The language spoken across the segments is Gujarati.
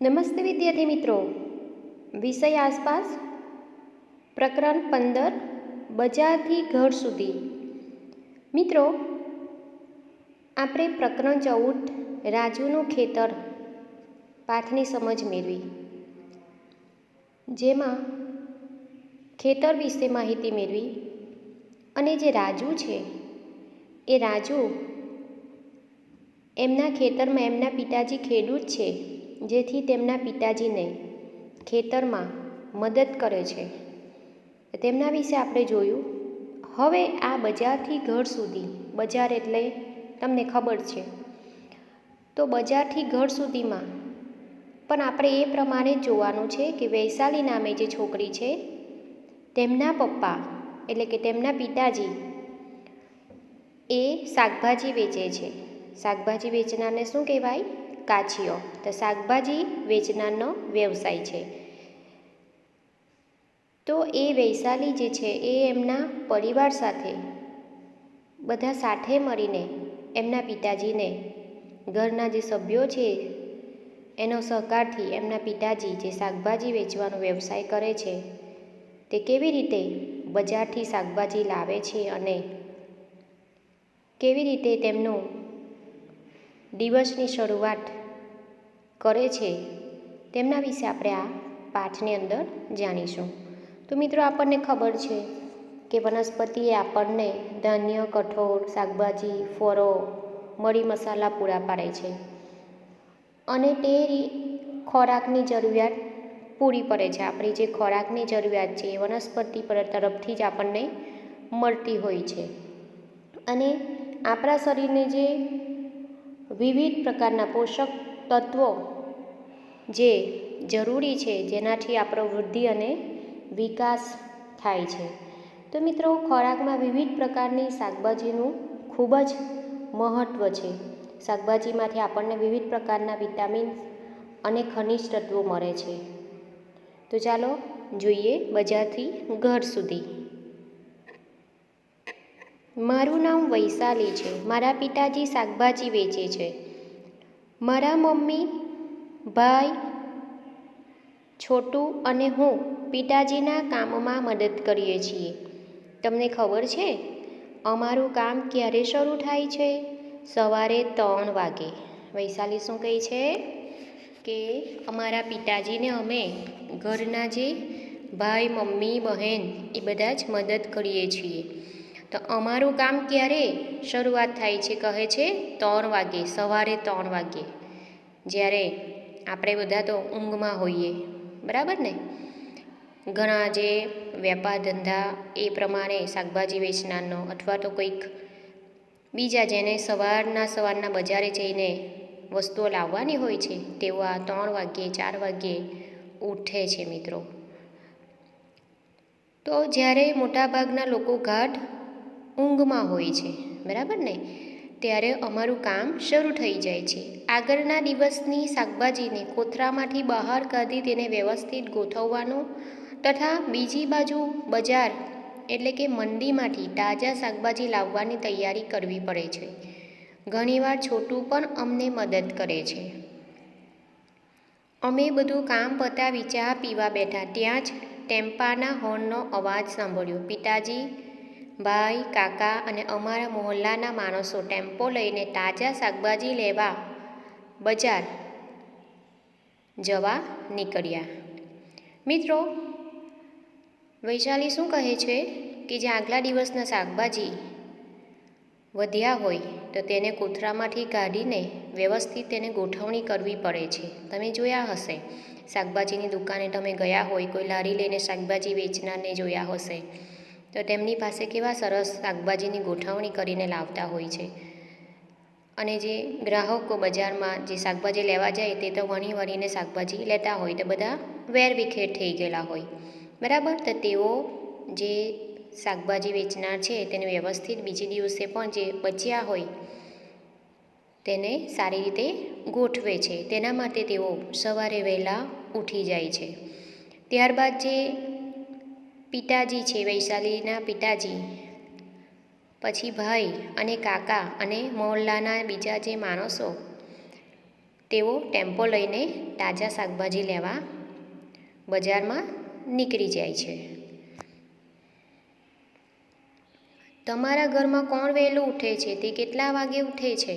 નમસ્તે વિદ્યાર્થી મિત્રો. વિષય આસપાસ પ્રકરણ પંદર, બજારથી ઘર સુધી. મિત્રો, આપણે પ્રકરણ ચૌદ, રાજુનું ખેતર પાઠની સમજ મેળવી. જેમાં ખેતર વિશે માહિતી મેળવી અને જે રાજુ છે, એ રાજુ એમના ખેતરમાં એમના પિતાજી ખેડૂત છે. જેથી તેમના પિતાજીને ખેતરમાં મદદ કરે છે. તેમના વિશે આપણે જોયું. હવે આ બજારથી ઘર સુધી, બજાર એટલે તમને ખબર છે. તો બજારથી ઘર સુધીમાં, પણ આપણે એ પ્રમાણે જ જોવાનું છે કે વૈશાલી નામે જે છોકરી છે, તેમના પપ્પા, એટલે કે તેમના પિતાજી, એ શાકભાજી વેચે છે. શાકભાજી વેચનારને શું કહેવાય? કાચીઓ તો શાકભાજી વેચનારનો વ્યવસાય છે. તો એ વૈશાલી જે છે એ એમના પરિવાર સાથે બધા સાથે મળીને એમના પિતાજીને ઘરના જે સભ્યો છે એનો સહકારથી એમના પિતાજી જે શાકભાજી વેચવાનો વ્યવસાય કરે છે, તે કેવી રીતે બજારથી શાકભાજી લાવે છે અને કેવી રીતે તેમનું દિવસની શરૂઆત કરે છે, તેમના વિશે આપણે આ પાઠની અંદર જાણીશું. તો મિત્રો, આપણને ખબર છે કે વનસ્પતિએ આપણને ધાન્ય, કઠોળ, શાકભાજી, ફળો મરી મસાલા પૂરા પાડે છે અને તે ખોરાકની જરૂરિયાત પૂરી પડે છે. આપણી જે ખોરાકની જરૂરિયાત છે, એ વનસ્પતિ તરફથી જ આપણને મળતી હોય છે. અને આપણા શરીરને જે વિવિધ પ્રકારના પોષક તત્વો જે જરૂરી છે, જેનાથી આપણો વૃદ્ધિ અને વિકાસ થાય છે. તો મિત્રો, ખોરાકમાં વિવિધ પ્રકારની શાકભાજીનું ખૂબ જ મહત્ત્વ છે. શાકભાજીમાંથી આપણને વિવિધ પ્રકારના વિટામિન અને ખનિજ તત્વો મળે છે. તો ચાલો જોઈએ બજારથી ઘર સુધી. મારું નામ વૈશાલી છે. મારા પિતાજી શાકભાજી વેચે છે. મારા મમ્મી, ભાઈ, છોટું અને હું પિતાજીના કામમાં મદદ કરીએ છીએ. તમને ખબર છે, અમારું કામ ક્યારે શરૂ થાય છે? સવારે ત્રણ વાગે. વૈશાલી શું કહે છે? કે અમારા પિતાજીને અમે ઘરના જે ભાઈ, મમ્મી, બહેન, એ બધા જ મદદ કરીએ છીએ. તો અમારું કામ ક્યારે શરૂઆત થાય છે કહે છે ત્રણ વાગે, સવારે ત્રણ વાગે. જ્યારે આપણે બધા તો ઊંઘમાં હોઈએ, બરાબર ને? ઘણા જે વેપાર ધંધા એ પ્રમાણે શાકભાજી વેચનારનો અથવા તો કોઈક બીજા જેને સવારના સવારના બજારે જઈને વસ્તુઓ લાવવાની હોય છે, તેઓ આ ત્રણ વાગ્યે ચાર વાગ્યે ઉઠે છે મિત્રો. તો જ્યારે મોટાભાગના લોકો ગાઢ ઊંઘમાં હોય છે, બરાબર ને? ત્યારે અમારું કામ શરૂ થઈ જાય છે. આગળના દિવસની શાકભાજીને કોથરામાંથી બહાર કાઢી તેને વ્યવસ્થિત ગોઠવવાનું તથા બીજી બાજુ બજાર, એટલે કે મંડીમાંથી તાજા શાકભાજી લાવવાની તૈયારી કરવી પડે છે. ઘણીવાર છોટું પણ અમને મદદ કરે છે. અમે બધું કામ પતાવી ચા પીવા બેઠા, ત્યાં જ ટેમ્પાના હોર્નનો અવાજ સાંભળ્યો. પિતાજી ભાઈ, કાકા અને અમારા મોહલ્લાના માણસો ટેમ્પો લઈને તાજા શાકભાજી લેવા બજાર જવા નીકળ્યા. મિત્રો, વૈશાલી શું કહે છે કે જે આગલા દિવસના શાકભાજી વધ્યા હોય, તો તેને કોથરામાંથી કાઢીને વ્યવસ્થિત તેને ગોઠવણી કરવી પડે છે. તમે જોયા હશે, શાકભાજીની દુકાને તમે ગયા હોય, કોઈ લારી લઈને શાકભાજી વેચનારને જોયા હશે. તો તેમની પાસે કેવા સરસ શાકભાજીની ગોઠવણી કરીને લાવતા હોય છે. અને જે ગ્રાહકો બજારમાં જે શાકભાજી લેવા જાય તે તો વણી વણીને શાકભાજી લેતા હોય તો બધા વેર વિખેર થઈ ગયેલા હોય. બરાબર? તો તેઓ જે શાકભાજી વેચનાર છે તેને વ્યવસ્થિત બીજી દિવસે પણ જે બચ્યા હોય તેને સારી રીતે ગોઠવે છે. તેના માટે તેઓ સવારે વહેલા ઉઠી જાય છે. ત્યારબાદ જે પિતાજી છે, વૈશાલીના પિતાજી. પછી ભાઈ અને કાકા અને મોહલ્લાના બીજા જે માણસો, તેઓ ટેમ્પો લઈને તાજા શાકભાજી લેવા બજારમાં નીકળી જાય છે. તમારા ઘરમાં કોણ વહેલું ઉઠે છે? તે કેટલા વાગે ઉઠે છે?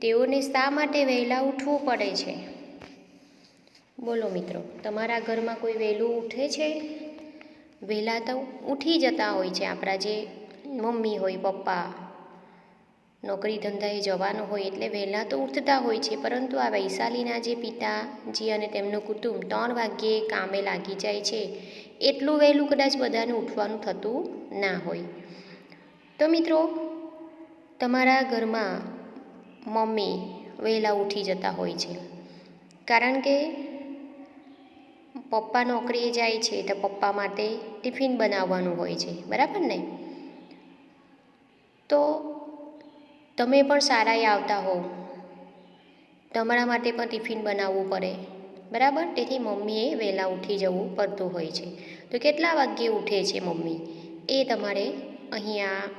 તેઓને શા માટે વહેલા ઉઠવું પડે છે? બોલો મિત્રો, તમારા ઘરમાં કોઈ વહેલું ઉઠે છે? વહેલા તો ઉઠી જતા હોય છે. આપણા જે મમ્મી હોય, પપ્પા, નોકરી ધંધાએ જવાનું હોય એટલે વહેલા તો ઉઠતા હોય છે. પરંતુ આ વૈશાલીના જે પિતાજી અને તેમનું કુટુંબ ત્રણ વાગ્યે કામે લાગી જાય છે. એટલું વહેલું કદાચ બધાને ઉઠવાનું થતું ના હોય. તો મિત્રો, તમારા ઘરમાં મમ્મી વહેલા ઉઠી જતા હોય છે. કારણ કે પપ્પા નોકરીએ જાય છે તો પપ્પા માટે ટિફિન બનાવવાનું હોય છે. બરાબર ને? તો તમે પણ શાળાએ આવતા હો તમારા માટે પણ ટિફિન બનાવવું પડે. બરાબર? તેથી મમ્મીએ વહેલા ઉઠી જવું પડતું હોય છે. તો કેટલા વાગ્યે ઉઠે છે મમ્મી? એ તમારે અહીંયા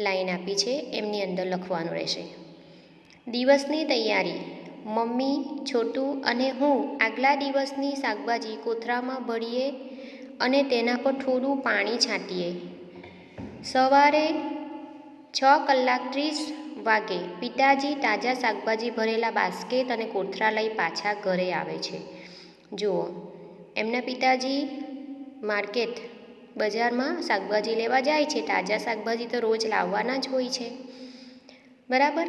લાઈન આપી છે. એમની અંદર લખવાનું રહેશે. દિવસની તૈયારી. મમ્મી, છોટું અને હું આગલા દિવસની શાકભાજી કોથરામાં ભરીએ અને તેના પર થોડું પાણી છાંટીએ. સવારે છ કલાક ત્રીસ વાગે પિતાજી તાજા શાકભાજી ભરેલા બાસ્કેટ અને કોથરા લઈ પાછા ઘરે આવે છે. જુઓ, એમના પિતાજી માર્કેટ બજારમાં શાકભાજી લેવા જાય છે. તાજા શાકભાજી તો રોજ લાવવાના જ હોય છે. બરાબર?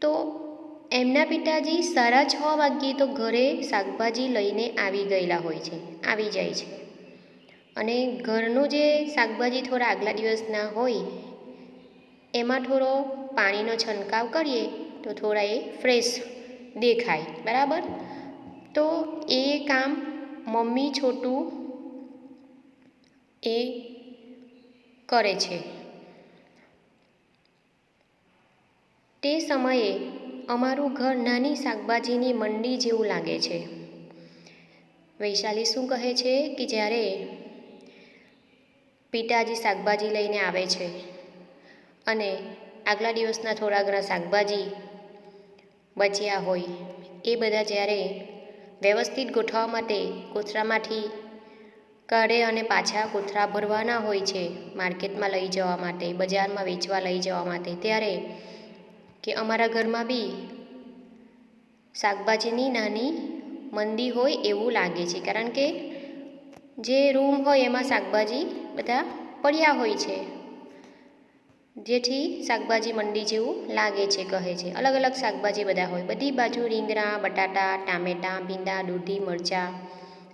તો એમના પિતાજી સાડા છ વાગ્યે તો ઘરે શાકભાજી લઈને આવી ગયેલા હોય છે, આવી જાય છે. અને ઘરનું જે શાકભાજી થોડા આગલા દિવસના હોય, એમાં થોડો પાણીનો છંટકાવ કરીએ તો થોડા એ ફ્રેશ દેખાય, બરાબર? તો એ કામ મમ્મી છોટું એ કરે છે. તે સમયે અમારું ઘર નાની શાકભાજીની મંડી જેવું લાગે છે. વૈશાલી શું કહે છે કે જ્યારે પિતાજી શાકભાજી લઈને આવે છે અને આગલા દિવસના થોડા ઘણા શાકભાજી બચ્યા હોય, એ બધા જ્યારે વ્યવસ્થિત ગોઠવવા માટે કોથરામાંથી કાઢે અને પાછા કોથરા ભરવાના હોય છે, માર્કેટમાં લઈ જવા માટે, બજારમાં વેચવા લઈ જવા માટે, ત્યારે કે અમારા ઘરમાં બી શાકભાજીની નાની મંદી હોય એવું લાગે છે. કારણ કે જે રૂમ હોય એમાં શાકભાજી બધા પડ્યા હોય છે. જેથી શાકભાજી મંડી જેવું લાગે છે, કહે છે. અલગ અલગ શાકભાજી બધા હોય. બધી બાજુ રીંગણા, બટાટા, ટામેટાં, ભીંડા, દૂધી, મરચાં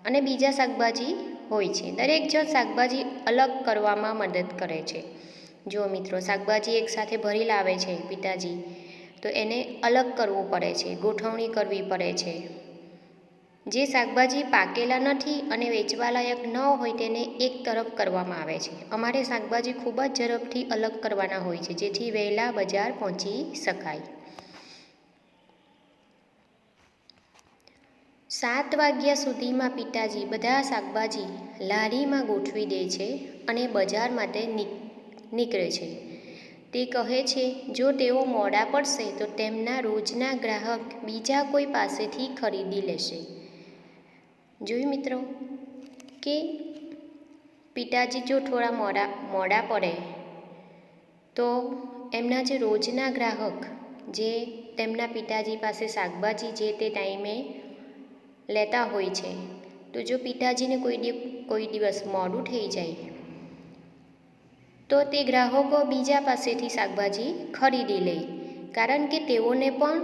અને બીજા શાકભાજી હોય છે. દરેક જણ શાકભાજી અલગ કરવામાં મદદ કરે છે. જો મિત્રો, શાકભાજી એકસાથે ભરી લાવે છે પિતાજી. તો એને અલગ કરવું પડે છે, ગોઠવણી કરવી પડે છે. જે શાકભાજી પાકેલા નથી અને વેચવા લાયક ન હોય તેને એક તરફ કરવામાં આવે છે. અમારે શાકભાજી ખૂબ જ ઝડપથી અલગ કરવાના હોય છે, જેથી વહેલા બજાર પહોંચી શકાય. સાત વાગ્યા સુધીમાં પિતાજી બધા શાકભાજી લારીમાં ગોઠવી દે છે અને બજાર માટે નીકળે છે. તે કહે છે, જો તેઓ મોડા પડશે તો તેમના રોજના ગ્રાહક બીજા કોઈ પાસેથી ખરીદી લેશે. જોયું મિત્રો, કે પિતાજી જો થોડા મોડા મોડા પડે, તો એમના જે રોજના ગ્રાહક, જે તેમના પિતાજી પાસે શાકભાજી જે તે ટાઈમે લેતા હોય છે, તો જો પિતાજીને કોઈ કોઈ દિવસ મોડું થઈ જાય તો તે ગ્રાહકો બીજા પાસેથી શાકભાજી ખરીદી લે, કારણ કે તેઓને પણ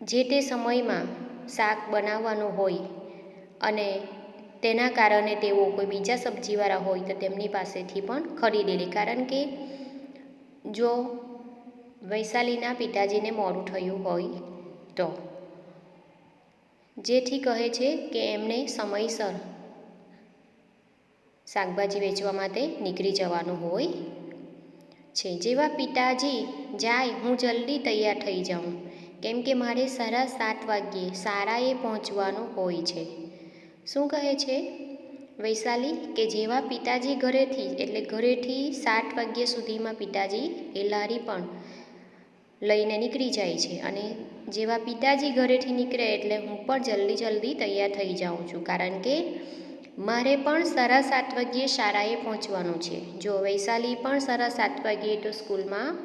જે તે સમયમાં શાક બનાવવાનું હોય અને તેના કારણે તેઓ કોઈ બીજા સબ્જીવાળા હોય તો તેમની પાસેથી પણ ખરીદી લે. કારણ કે જો વૈશાલીના પિતાજીને મોડું થયું હોય તો. જેથી કહે છે કે એમને સમયસર શાકભાજી વેચવા માટે નીકળી જવાનું હોય. છે જેવા પિતાજી, જાય, હું જલ્દી તૈયાર થઈ જાઉં. કેમ કે મારે સારા સાત વાગ્યે સારાએ પહોંચવાનું હોય છે. શું કહે છે? વૈશાલી, કે જેવા પિતાજી ઘરેથી, એટલે ઘરેથી સાત વાગ્યા સુધીમાં પિતાજી એ લારી પણ લઈને નીકળી જાય છે. અને જેવા પિતાજી ઘરેથી નીકળે, એટલે હું પણ જલ્દી જલ્દી તૈયાર થઈ જાઉં છું. કારણ કે મારે પણ સરા સાત વાગ્યે શાળાએ પહોંચવાનું છે. જો વૈશાલી પણ સાડા સાત વાગ્યે તો સ્કૂલમાં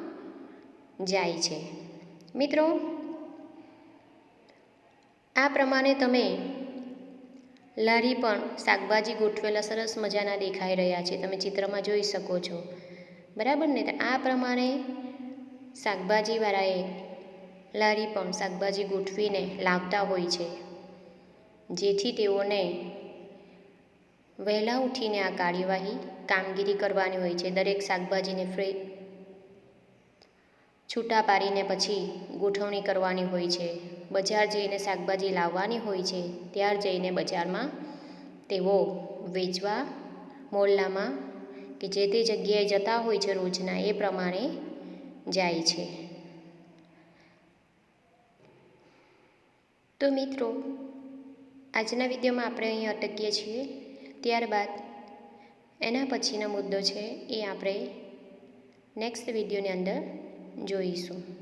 જાય છે. મિત્રો, આ પ્રમાણે તમે લારી પણ શાકભાજી ગોઠવેલા સરસ મજાના દેખાઈ રહ્યા છે. તમે ચિત્રમાં જોઈ શકો છો. બરાબર ને? તો આ પ્રમાણે શાકભાજીવાળાએ લારી પણ શાકભાજી ગોઠવીને લાવતા હોય છે. જેથી તેઓને વહેલા ઉઠીને આ કાર્યવાહી કામગીરી કરવાની હોય છે. દરેક શાકભાજીને ફ્રે, છૂટા પાડીને પછી ગોઠવણી કરવાની હોય છે. બજાર જઈને શાકભાજી લાવવાની હોય છે. ત્યાર જઈને બજારમાં તેઓ વેચવા મોહલ્લામાં કે જે તે જગ્યાએ જતા હોય છે રોજના એ પ્રમાણે જાય છે. તો મિત્રો, આજના વિડીયોમાં આપણે અહીં અટકીએ છીએ. ત્યારબાદ એના પછીનો મુદ્દો છે એ આપણે નેક્સ્ટ વિડીયોની અંદર જોઈશું.